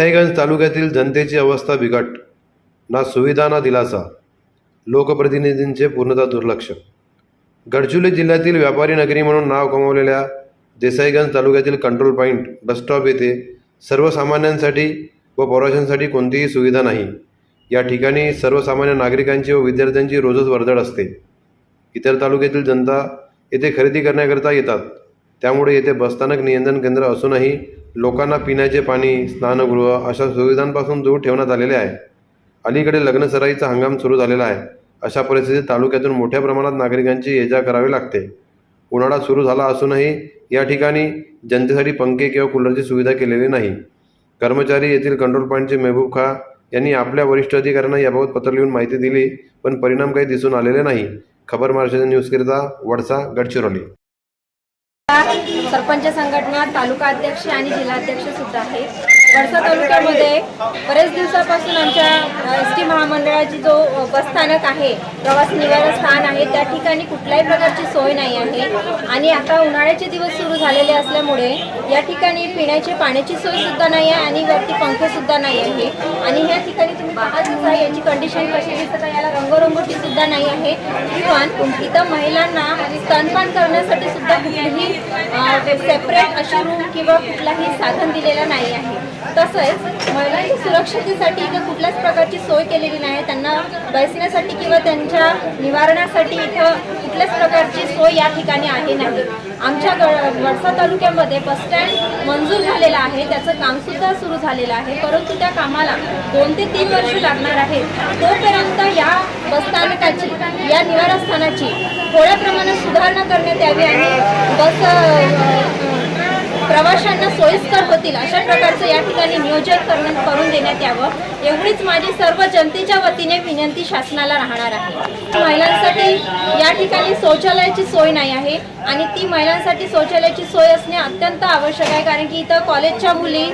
देसाईगंज तालुक्यातील जनतेची अवस्था बिकट. ना सुविधा ना दिलासा. लोकप्रतिनिधींचे पूर्णतः दुर्लक्ष. गडचिरोली जिल्ह्यातील व्यापारी नगरी म्हणून नाव कमावलेल्या देसाईगंज तालुक्यातील कंट्रोल पॉईंट बसस्टॉप येथे सर्वसामान्यांसाठी व प्रवाशांसाठी कोणतीही सुविधा नाही. या ठिकाणी सर्वसामान्य नागरिकांची व विद्यार्थ्यांची रोजच वर्दळ असते. इतर तालुक्यातील जनता येथे खरेदी करण्याकरिता येतात. त्यामुळे येथे बसस्थानक नियंत्रण केंद्र असूनही लोकांना पिण्याचे पाणी स्नानगृह अशा सुविधांपासून दूर ठेवण्यात आलेले आहे. अलीकडे लग्नसराईचा हंगाम सुरू झालेला आहे. अशा परिस्थितीत तालुक्यातून मोठ्या प्रमाणात नागरिकांची ये जा करावी लागते. उन्हाळा सुरू झाला असूनही या ठिकाणी जनतेसाठी पंखे किंवा कूलरची सुविधा केलेली नाही. कर्मचारी येथील कंट्रोल पॉईंटचे मेहबूब खा यांनी आपल्या वरिष्ठ अधिकाऱ्यांना याबाबत पत्र लिहून माहिती दिली पण परिणाम काही दिसून आलेले नाही. खबर महाराष्ट्र न्यूजकरिता वडसा गडचिरोली. सरपंच संघटना तालुका अध्यक्ष आणि जिल्हाध्यक्ष सुद्धा आहे वडसा तालुक्यामध्ये बरेच दिवसापासून आमच्या एस टी महामंडळाची जो बसस्थानक आहे प्रवास निवारण स्थान आहे त्या ठिकाणी कुठल्याही प्रकारची सोय नाही आहे. आणि आता उन्हाळ्याचे दिवस सुरू झालेले असल्यामुळे या ठिकाणी पिण्याची पाण्याची सोय सुद्धा नाही आहे आणि वरती पंखसुद्धा नाही आहे. आणि ह्या ठिकाणी कंडिशन कशी दिसत आहे याला रंगरंगोटी सुद्धा नाही आहे. पण इथं महिलांना स्तनपान करण्यासाठी सुद्धा कुठलीही सेपरेट अशी रूम किंवा कुठलाही साधन दिलेलं नाही आहे. तसंच महिलांच्या सुरक्षतेसाठी इथं कुठल्याच प्रकारची सोय केलेली नाही. त्यांना बसण्यासाठी किंवा त्यांच्या निवारणासाठी इथं कुठल्याच प्रकारची सोय या ठिकाणी आहे नाही. आमच्या ग वडसा तालुक्यामध्ये बसस्टँड मंजूर झालेला आहे. त्याचं कामसुद्धा सुरू झालेलं आहे. परंतु त्या कामाला दोन ते तीन वर्ष लागणार आहेत. तोपर्यंत या बसस्थानकाची या निवारस्थानाची थोड्या प्रमाणात सुधारणा करण्यात यावी आणि बस प्रवाशांना सोयीस्कर होतील अशा प्रकारचं या ठिकाणी नियोजन करून करून देण्यात यावं. एवढीच माझी सर्व जनतेच्या वतीने विनंती शासनाला राहणार आहे. महिलांसाठी या ठिकाणी शौचालयाची सोय नाही आहे आणि ती महिलांसाठी शौचालयाची सोय असणे अत्यंत आवश्यक आहे कारण की इथं कॉलेजच्या मुली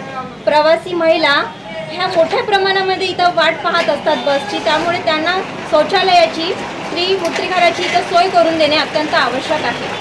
प्रवासी महिला ह्या मोठ्या प्रमाणामध्ये इथं वाट पाहत असतात बसची. त्यामुळे त्यांना शौचालयाची स्त्री मूत्रिकाराची इथं सोय करून देणे अत्यंत आवश्यक आहे.